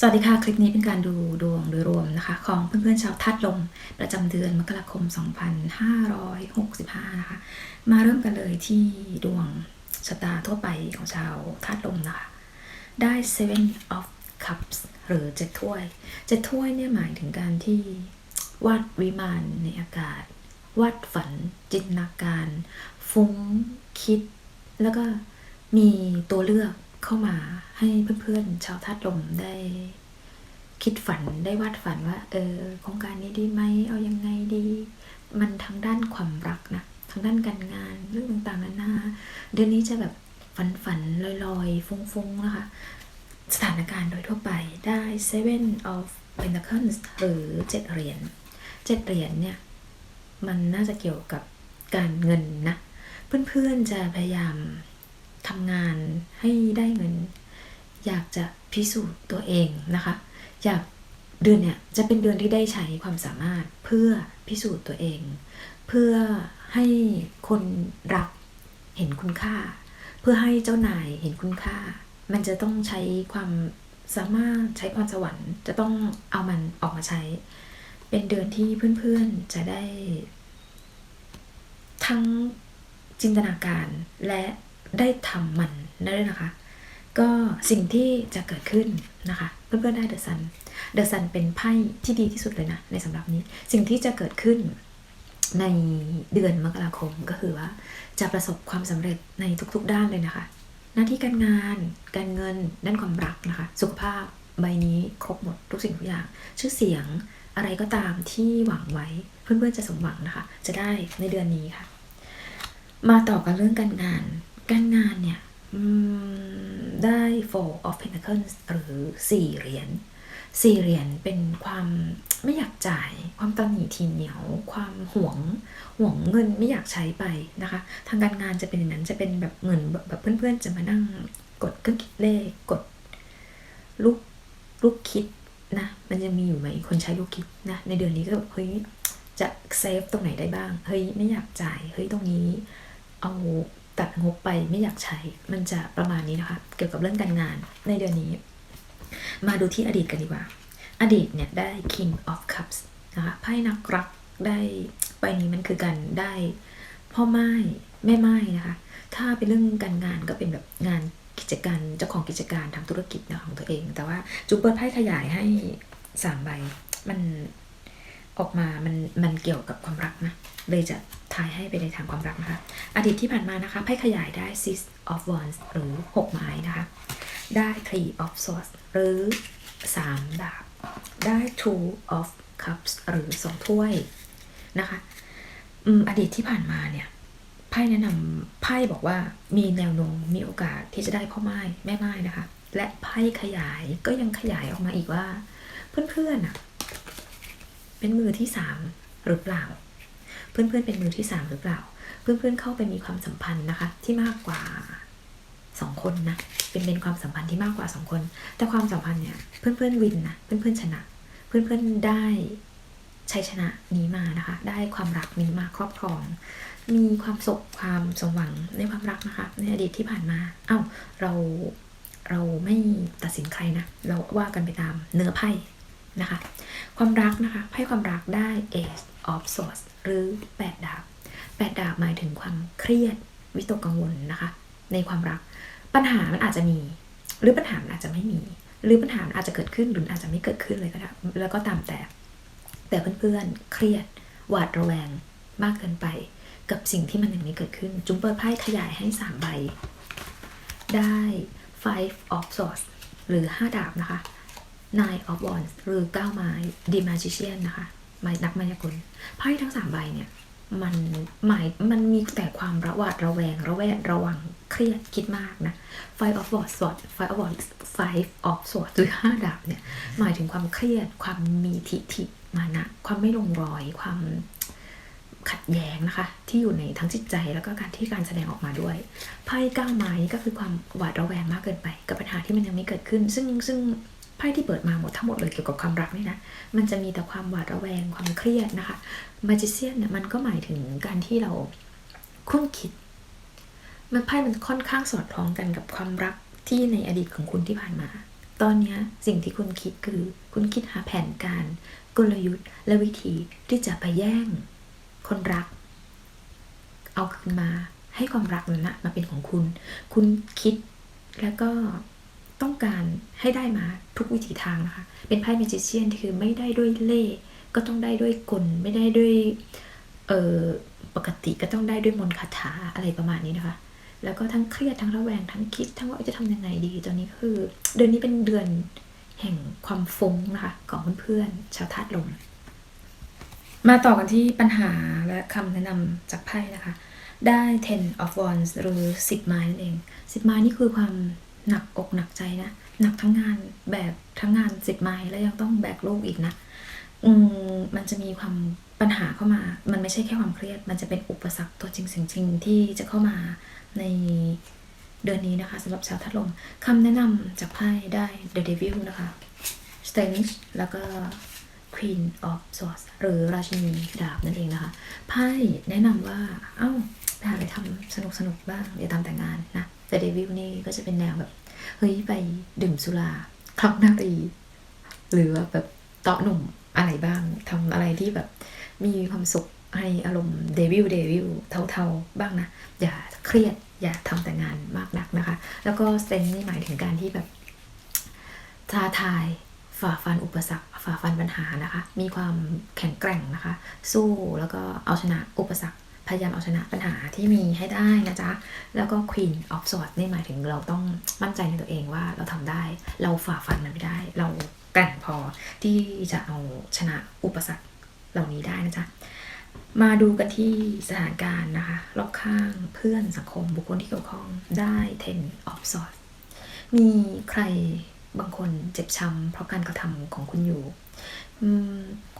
สวัสดีค่ะ คลิปนี้เป็นการดูดวงโดยรวมนะคะ ของเพื่อนๆชาวทัดลมประจำเดือนมกราคม 2565 นะคะ มาเริ่มกันเลยที่ดวงชะตาทั่วไปของชาวทัดลมนะคะ ได้ seven of cups หรือเจ็ดถ้วยเจ็ดถ้วยเนี่ยหมายถึงการที่วาดวิมานในอากาศ วาดฝัน จินตนาการ ฟุ้งคิด แล้วก็มีตัวเลือก เข้ามาให้เพื่อนๆ ชาวธาตุลมได้คิดฝันได้วาดฝันว่า เออโครงการนี้ดีไหมเอายังไงดี มันทั้งด้านความรักนะทั้งด้านการงานเรื่องต่างๆนานาเดือนนี้จะแบบฝันฝันๆลอยๆฟุ้งๆนะคะ สถานการณ์โดยทั่วไปได้ seven of pentacles หรือเจ็ดเหรียญเจ็ดเหรียญเนี่ย มันน่าจะเกี่ยวกับการเงินนะ เพื่อนๆจะพยายาม ทำงานให้ได้เงิน อยากจะพิสูจน์ตัวเองนะคะ อยากเดือนเนี่ยจะเป็นเดือนที่ได้ใช้ความสามารถเพื่อพิสูจน์ตัวเอง เพื่อให้คนรักเห็นคุณค่า เพื่อให้เจ้านายเห็นคุณค่า มันจะต้องใช้ความสามารถใช้ความสวรรค์จะต้องเอามันออกมาใช้ เป็นเดือนที่เพื่อนๆจะได้ ทั้งจินตนาการและ ได้ทำมันได้ด้วยนะคะ ก็สิ่งที่จะเกิดขึ้นนะคะเพื่อนๆได้เดอะซันเดอะซันเป็นไพ่ที่ดีที่สุดเลยนะในสำหรับนี้สิ่งที่จะเกิดขึ้นในเดือนมกราคมก็คือว่า จะประสบความสำเร็จในทุกๆด้านเลยนะคะ หน้าที่การงาน การเงิน ด้านความรักนะคะ สุขภาพใบนี้ครบหมดทุกสิ่งทุกอย่าง ชื่อเสียงอะไรก็ตามที่หวังไว้เพื่อนๆจะสมหวังนะคะ จะได้ในเดือนนี้ค่ะ มาต่อกันเรื่องการงาน การงานเนี่ยได้ four of pentacles หรือสี่เหรียญสี่เหรียญเป็นความไม่อยากจ่าย ความตระหนีทีเหนียว ความหวงหวงเงินไม่อยากใช้ไปนะคะ ทางการงานจะเป็นอย่างนั้นจะเป็นแบบเหมือนแบบแบบเพื่อนๆ จะมานั่งกดเครื่องคิดเลขกดลูกลูกคิดนะมันจะมีอยู่ไหมคนใช้ลูกคิดนะในเดือนนี้ก็แบบเฮ้ยจะเซฟตรงไหนได้บ้าง เฮ้ยไม่อยากจ่าย เฮ้ยตรงนี้เอา ตัดงบไปไม่อยากใช้ มันจะประมาณนี้นะคะ เกี่ยวกับเรื่องการงานในเดือนนี้ มาดูที่อดีตกันดีกว่า อดีตเนี่ยได้ King of Cups นะคะไพ่นักรักได้ใบนี้มันคือการได้พ่อไม้แม่ไม้นะคะ ถ้าเป็นเรื่องการงานก็เป็นแบบงานกิจการเจ้าของกิจการทางธุรกิจนะของตัวเอง แต่ว่าจุเปิดไพ่ขยายให้สามใบมันออกมา มันมันเกี่ยวกับความรักนะเลยจะ ทายให้ไปในทางความรักนะคะ อดีตที่ผ่านมานะคะไพ่ขยายได้ six of wands หรือ 6 ไม้นะคะ ได้ three of swords หรือ 3 ดาบ ได้ two of cups หรือ 2 ถ้วยนะคะอดีตที่ผ่านมาเนี่ยไพ่แนะนำไพ่บอกว่ามีแนวโน้มมีโอกาสที่จะได้พ่อไม้แม่ไม้นะคะ และไพ่ขยายก็ยังขยายออกมาอีกว่า เพื่อนๆอะเป็นมือที่สามหรือเปล่า เพื่อนๆเป็นมือที่สามหรือเปล่า เพื่อนๆเข้าไปมีความสัมพันธ์นะคะ ที่มากกว่าสองคนนะเป็นเป็นความสัมพันธ์ที่มากกว่าสองคน แต่ความสัมพันธ์เนี่ยเพื่อนๆวินนะเพื่อนๆชนะ เพื่อนๆได้ชัยชนะนี้มานะคะ ได้ความรักนี้มาครอบครอง มีความสุขความสมหวังในความรักนะคะ ในอดีตที่ผ่านมา เอ้าเราเราไม่ตัดสินใครนะ เราว่ากันไปตามเนื้อไพ่นะคะ ความรักนะคะ ไพ่ความรักได้ Ace of Swords หรือ 8 ดาบ 8 ดาบหมายถึงความเครียดวิตกกังวลนะคะ ในความรัก ปัญหามันอาจจะมี หรือปัญหามันอาจจะไม่มี หรือปัญหามันอาจจะเกิดขึ้นหรืออาจจะไม่เกิดขึ้นเลยก็ได้แล้วก็ตามแต่ แต่เพื่อนๆเครียดหวาดระแวงมากเกินไป กับสิ่งที่มันยังไม่เกิดขึ้น จุ๊มเปิดไพ่ขยายให้ 3 ใบ ได้ five of swords หรือ 5 ดาบนะคะ nine of wands หรือ 9 ไม้ the magician นะคะ ไม้นักมายากลไพ่ทั้ง3ใบเนี่ยมันหมายมันมีแต่ความระหวาดระแวงระแวดระวังเครียดคิดมากนะ five of wands sword five of wands five of swords หรือ5ดาบเนี่ยหมายถึงความเครียดความมีทิฐิมานะ ความไม่ลงรอยความขัดแย้งนะคะ ที่อยู่ในทั้งจิตใจแล้วก็การที่การแสดงออกมาด้วยไพ่ก้าไม้ก็คือความหวาดระแวงมากเกินไป กับปัญหาที่มันยังไม่เกิดขึ้น ซึ่งซึ่ง ไพ่ที่เปิดมาหมดทั้งหมดเลยเกี่ยวกับความรักนี่นะ มันจะมีแต่ความหวาดระแวงความเครียดนะคะมาจิเซียนเนี่ยมันก็หมายถึงการที่เราคุ้นคิด มันไพ่มันค่อนข้างสอดคล้องกันกับความรักที่ในอดีตของคุณที่ผ่านมา ตอนนี้สิ่งที่คุณคิดคือคุณคิดหาแผนการ กลยุทธ์ และวิธีที่จะไปแย่ง คนรัก เอาคืนมาให้ความรักนั้นนะมาเป็นของคุณ คุณคิดแล้วก็ ต้องการให้ได้มาทุกวิถีทางนะคะ เป็นไพ่เมจิเชียนที่คือไม่ได้ด้วยเล่ก็ต้องได้ด้วยกลไม่ได้ด้วยเออปกติก็ต้องได้ด้วยมนต์คาถาอะไรประมาณนี้นะคะ แล้วก็ทั้งเครียดทั้งระแวงทั้งคิด ทั้งว่าจะทำยังไงดี ตอนนี้คือ เดือนนี้เป็นเดือนแห่งความฟุ้งนะคะของเพื่อนๆชาวธาตุลม มาต่อกันที่ปัญหาและคำแนะนำจากไพ่นะคะ ได้ ten of wands หรือ10ไม้นั่นเอง10ไม้นี่คือความ หนักอกหนักใจนะหนักทั้งงานแบกทั้งงาน10ไม้แล้วยังต้องแบกลูกอีกนะอืมมันจะมีความปัญหาเข้ามา มันไม่ใช่แค่ความเครียด มันจะเป็นอุปสรรคตัวจริงสียงจริงที่จะเข้ามาในเดือนนี้นะคะสำหรับชาวทัดลมคำแนะนำจากไพ่ได้ The Devil นะคะ Strength แล้วก็ Queen of Swords หรือราชินีดาบนั่นเองนะคะไพ่แนะนำว่า เอ้าไปหาอะไรทำสนุกสนุกๆบ้างอย่าทำแต่งานนะ The Devil นี่ก็จะเป็นแนวแบบ เฮ้ยไปดื่มสุราคลับนารีหรือว่าแบบเตาะหนุ่มอะไรบ้างทำอะไรที่แบบมีความสุขให้อารมณ์เดวิลเดวิลเทาๆบ้างนะ อย่าเครียดอย่าทำแต่งานมากนักนะคะ แล้วก็สเตนนี่หมายถึงการที่แบบท้าทายฝ่าฟันอุปสรรคฝ่าฟันปัญหานะคะ มีความแข็งแกร่งนะคะ สู้แล้วก็เอาชนะอุปสรรค พยายามเอาชนะปัญหาที่มีให้ได้นะจ๊ะ แล้วก็ Queen of Swords นี่หมายถึงเราต้องมั่นใจในตัวเองว่าเราทำได้ เราฝ่าฟันมันไม่ได้ เราแกร่งพอที่จะเอาชนะอุปสรรคเหล่านี้ได้นะจ๊ะ มาดูกันที่สถานการณ์นะคะ รอบข้างเพื่อนสังคมบุคคลที่เกี่ยวข้องได้ ten of swords มีใครบางคนเจ็บช้ำเพราะการกระทำของคุณอยู่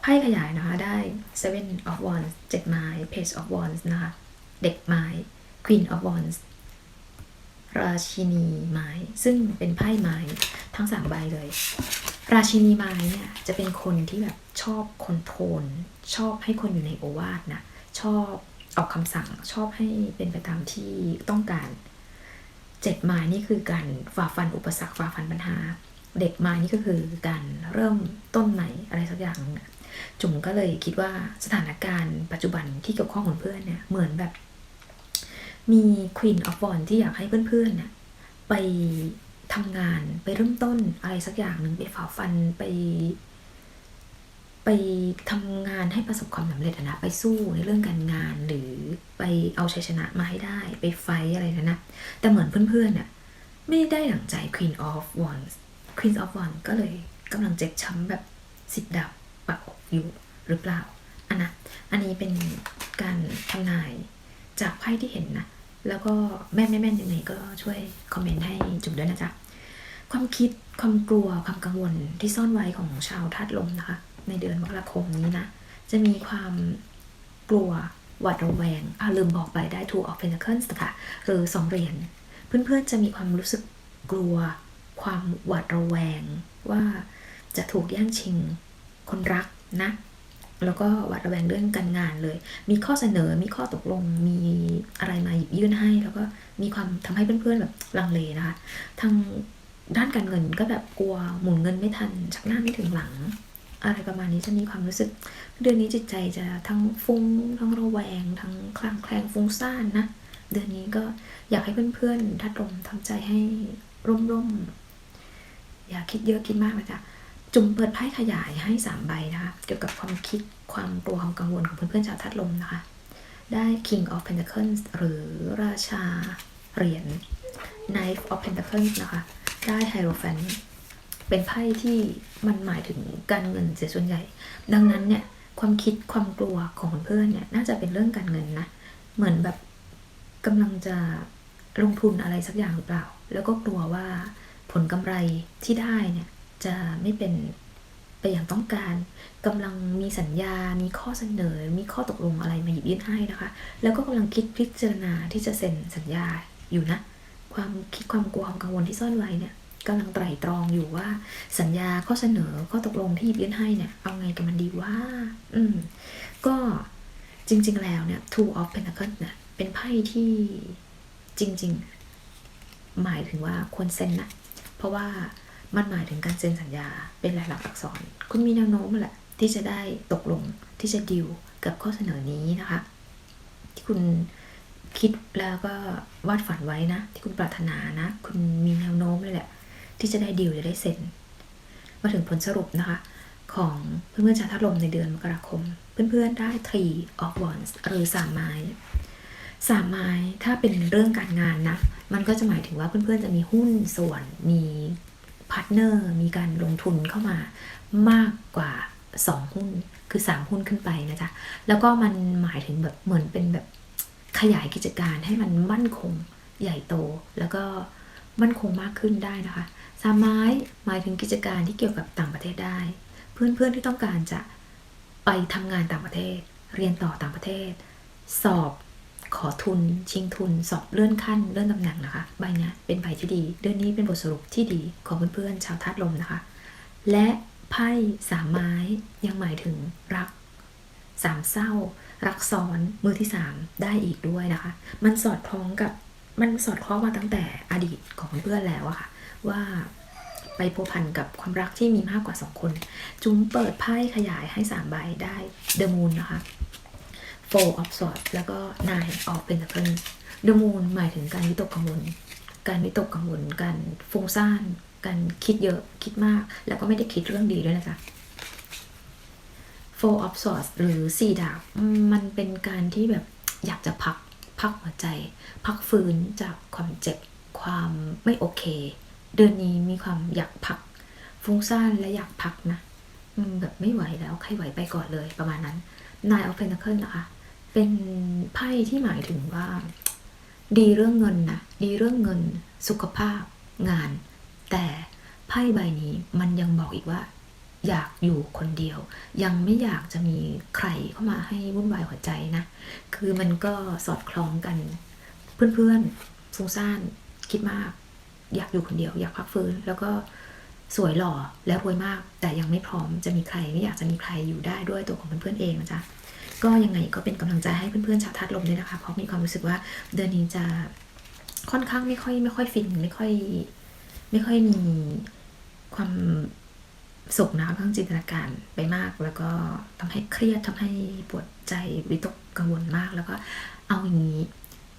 ไพ่ขยายนะคะ ได้ seven of wands เจ็ดไม้ page of wands นะคะ เด็กไม้ queen of wands ราชินีไม้ ซึ่งเป็นไพ่ไม้ทั้งสามใบเลย ราชินีไม้เนี่ยจะเป็นคนที่แบบชอบคนโทรลชอบให้คนอยู่ในโอวาทนะชอบออกคำสั่งชอบให้เป็นไปตามที่ต้องการเจ็ดไม้นี่คือการฝ่าฟันอุปสรรคฝ่าฟันปัญหา เด็กม้นี่ก็คือการเริ่มต้นใหม่อะไรสักอย่างหนึงนะจุ๋มก็เลยคิดว่าสถานการณ์ปัจจุบันที่เกี่ยวข้องของเพื่อนเนี่ยเหมือนแบบ มี Queen of Wands ที่อยากให้เพื่อนๆเนี่ยไปทำงานไปเริ่มต้นอะไรสักอย่างหนึ่งไปฝ่าฟันไป ไปทำงานให้ประสบความสำเร็จนะไปสู้ในเรื่องการงานหรือไปเอาชัยชนะมาให้ได้ ไปไฟอะไรนะนะแต่เหมือนเพื่อนๆน่ะไม่ได้ดั่งใจ Queen of Wands Queen of Wands ก็เลยกำลังเจ็บช้ำแบบสิบดับปักอกอยู่หรือเปล่าอันนะอันนี้เป็นการทำนายจากไพ่ที่เห็นนะ แล้วก็แม่นไม่แม่นยังไงก็ช่วยคอมเมนต์ให้จุ๋มด้วยนะจ๊ะ ความคิดความกลัวความกังวลที่ซ่อนไว้ของชาวธาตุลมนะคะ ในเดือนมกราคมนี้นะ จะมีความกลัวหวาดระแวงอ่าลืมบอกไปได้ Two of Pentacles นะคะหรือสองเหรียญเพื่อนๆจะมีความรู้สึกกลัว ความหวาดระแวง ว่าจะถูกแย่งชิงคนรักนะ แล้วก็หวาดระแวงเรื่องการงานเลย มีข้อเสนอมีข้อตกลงมีอะไรมาหยิบยื่นให้ แล้วก็มีความทำให้เพื่อนๆแบบลังเลนะคะทางด้านการเงินก็แบบกลัวหมุนเงินไม่ทันชักหน้าไม่ถึงหลัง อะไรประมาณนี้จะมีความรู้สึก เดือนนี้จิตใจจะทั้งฟุ้งทั้งระแวง ทั้งคลางแคลงฟุ้งซ่านนะเดือนนี้ก็อยากให้เพื่อนๆทัดลมทำใจให้ร่มๆ อย่าคิดเยอะคิดมากนะจ๊ะจุ่มเปิดไพ่ขยายให้สามใบนะคะเกี่ยวกับความคิดความกลัวความกังวลของเพื่อนๆชาวทัดลมนะคะ ได้ King of Pentacles หรือราชาเหรียญ Knife of Pentacles นะคะ ได้ Hierophant เป็นไพ่ที่มันหมายถึงการเงินเสียส่วนใหญ่ ดังนั้นเนี่ยความคิดความกลัวของเพื่อนเนี่ยน่าจะเป็นเรื่องการเงินนะ เหมือนแบบกำลังจะลงทุนอะไรสักอย่างหรือเปล่า แล้วก็กลัวว่า ผลกำไรที่ได้เนี่ยจะไม่เป็นไปอย่างต้องการกำลังมีสัญญา มีข้อเสนอ มีข้อตกลงอะไรมาหยิบยื่นให้นะคะ แล้วก็กำลังคิดพิจารณาที่จะเซ็นสัญญาอยู่นะ ความคิดความกลัวความกังวลที่ซ่อนไว้เนี่ยกำลังไตร่ตรองอยู่ว่าสัญญาข้อเสนอข้อตกลงที่หยิบยื่นให้เนี่ย เอาไงกับมันดีว่า อืม ก็จริง ๆ แล้วเนี่ย Two of Pentacles เนี่ยเป็นไพ่ที่จริง ๆ หมายถึงว่าควรเซ็นนะ เพราะว่ามันหมายถึงการเซ็นสัญญาเป็นลายลักษณ์อักษร คุณมีแนวโน้มแหละ ที่จะได้ตกลงที่จะดิวกับข้อเสนอนี้นะคะ ที่คุณคิดแล้วก็วาดฝันไว้นะ ที่คุณปรารถนานะ คุณมีแนวโน้มเลยแหละ ที่จะได้ดิวจะได้เซ็นมาถึงผลสรุปนะคะ ของเพื่อนๆชาวธาตุลมในเดือนมกราคม เพื่อนๆได้ three of wands หรือสามไม้ สามไม้ถ้าเป็นเรื่องการงานนะ มันก็จะหมายถึงว่าเพื่อนๆจะมีหุ้นส่วนมีพาร์ทเนอร์มีการลงทุนเข้ามามากกว่า 2 หุ้นคือ 3 หุ้นขึ้นไปนะจ๊ะ แล้วก็มันหมายถึงแบบเหมือนเป็นแบบขยายกิจการให้มันมั่นคงใหญ่โต แล้วก็มั่นคงมากขึ้นได้นะคะสามไม้หมายถึงกิจการที่เกี่ยวกับต่างประเทศได้ เพื่อนๆที่ต้องการจะไปทำงานต่างประเทศ เรียนต่อต่างประเทศ สอบ ขอทุนชิงทุนสอบเลื่อนขั้นเลื่อนตำแหน่งนะคะ ใบเนี้ยเป็นใบที่ดี เดือนนี้เป็นบทสรุปที่ดีของเพื่อนๆชาวธาตุลมนะคะ และไพ่สามไม้ยังหมายถึงรักสามเศร้า รักซ้อนมือที่สามได้อีกด้วยนะคะ มันสอดคล้องกับมันสอดคล้องมาตั้งแต่อดีตของเพื่อนแล้วอะค่ะ ว่าไปพัวพันกับความรักที่มีมากกว่าสองคน จุ้มเปิดไพ่ขยายให้สามใบได้เดอะมูนนะคะ Four of Swords แล้วก็ Nine of Pentacles The Moon หมายถึงการวิตกกังวล การวิตกกังวล การฟุ้งซ่าน การคิดเยอะคิดมาก แล้วก็ไม่ได้คิดเรื่องดีด้วยนะจ๊ะ Four of Swords หรือสี่ดาบมันเป็นการที่แบบอยากจะพักพักหัวใจ พักฟื้นจากความเจ็บความไม่โอเค เดือนนี้มีความอยากพัก ฟุ้งซ่านและอยากพักนะแบบไม่ไหวแล้วใครไหวไปก่อนเลยประมาณนั้น Nine of Pentacles นะคะ เป็นไพ่ที่หมายถึงว่า ดีเรื่องเงินนะดีเรื่องเงินสุขภาพงาน แต่ไพ่ใบนี้มันยังบอกอีกว่า อยากอยู่คนเดียว ยังไม่อยากจะมีใครเข้ามาให้วุ่นวายหัวใจนะ คือมันก็สอดคล้องกัน เพื่อนๆฟุ้งซ่านคิดมาก อยากอยู่คนเดียว อยากพักฟื้นแล้วก็ สวยหล่อและรวยมาก แต่ยังไม่พร้อมจะมีใครไม่อยากจะมีใครอยู่ได้ด้วยตัวของเพื่อนๆเองนะจ๊ะก็ยังไงก็เป็นกำลังใจให้เพื่อนๆชาวธาตุลมด้วยนะคะเพราะมีความรู้สึกว่าเดือนนี้จะค่อนข้างไม่ค่อยไม่ค่อยฟินไม่ค่อย ไม่ค่อยมีความสุขนะค่อนข้างจินตนาการไปมาก แล้วก็ทำให้เครียดทำให้ปวดใจวิตกกังวลมาก แล้วก็เอาอย่างนี้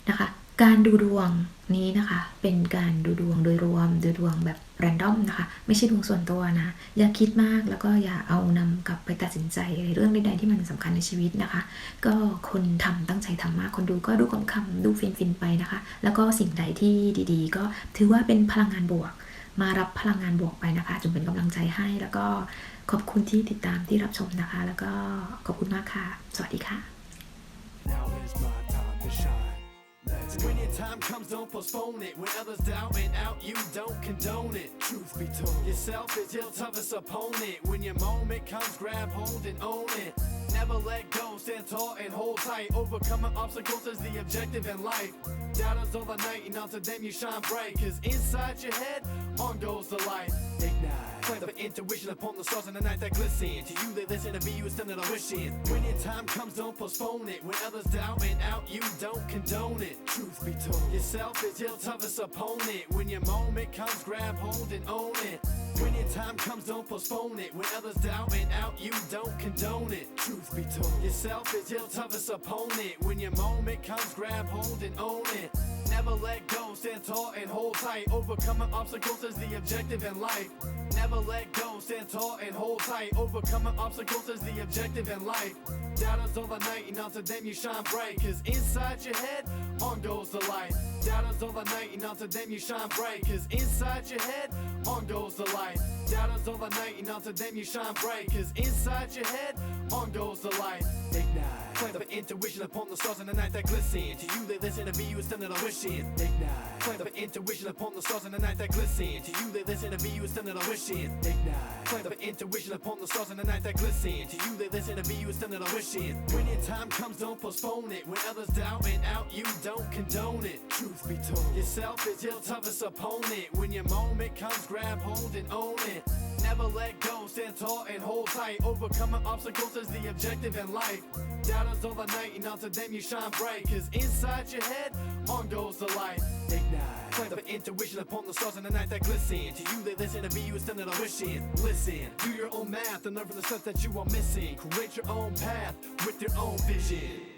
นะคะ การดูดวงนี้นะคะ เป็นการดูดวงโดยรวมดูดวงแบบแรนดอมนะคะ ไม่ใช่ดวงส่วนตัวนะ อย่าคิดมากแล้วก็อย่าเอานำกลับไปตัดสินใจในเรื่องใดๆที่มันสำคัญในชีวิตนะคะ ก็คนทำตั้งใจทำมาก คนดูก็ดูคำๆดูฟินๆไปนะคะ แล้วก็สิ่งใดที่ดีๆ ก็ถือว่าเป็นพลังงานบวก มารับพลังงานบวกไปนะคะจงเป็นกำลังใจให้แล้วก็ขอบคุณที่ติดตามที่รับชมนะคะ แล้วก็ขอบคุณมากค่ะ สวัสดีค่ะ When your time comes, don't postpone it. When others doubt and out, you don't condone it. Truth be told, yourself is your toughest opponent. When your moment comes, grab hold and own it. Never let go, stand tall and hold tight. Overcoming obstacles is the objective in life. Doubters all the night, and onto them you shine bright. Cause inside your head, on goes the light. Ignite. Plant the intuition upon the stars in the night that glisten. To you, they listen to be you, stand that I'm wishing. When your time comes, don't postpone it. When others doubt and out, you don't condone it. Truth be told, yourself is your toughest opponent. When your moment comes, grab hold and own it. When your time comes, don't postpone it. When others doubt and out, you don't condone it. Truth be told, yourself is your toughest opponent. When your moment comes, grab hold and own it. Never let go, stand tall and hold tight. Overcoming obstacles is the objective in life. Never let go, stand tall and hold tight. Overcoming obstacles is the objective in life. Doubters all the night, and onto them you shine bright. Cause inside your head, on goes the light. Doubters all the night, and onto them you shine bright. Cause inside your head, on goes the light. Doubters all the night, and onto them you shine bright. Cause inside your head, on goes the light. Ignite. Plant the intuition upon the stars in the night that glisten. To you, they listen to be you, it's them that I'm wishing. Ignite. Plant the intuition upon the stars in the night that glisten. To you, they listen to be you, it's them that I'm wishing. Ignite. Plant the intuition upon the stars in the night that glisten. To you, they listen to be you, it's them that I'm wishing. When your time comes, don't postpone it. When others down and out, you don't condone it. Truth be told, yourself is your toughest opponent. When your moment comes, grab hold and own it. Never let go, stand tall and hold tight. Overcoming obstacles is the objective in life. Doubters all the night, and onto them you shine bright. Cause inside your head, on goes the light. Ignite. decipher intuition upon the stars in the night that glisten. To you, they listen to be you instead of wishing. Listen, do your own math and learn from the stuff that you are missing. Create your own path with your own vision.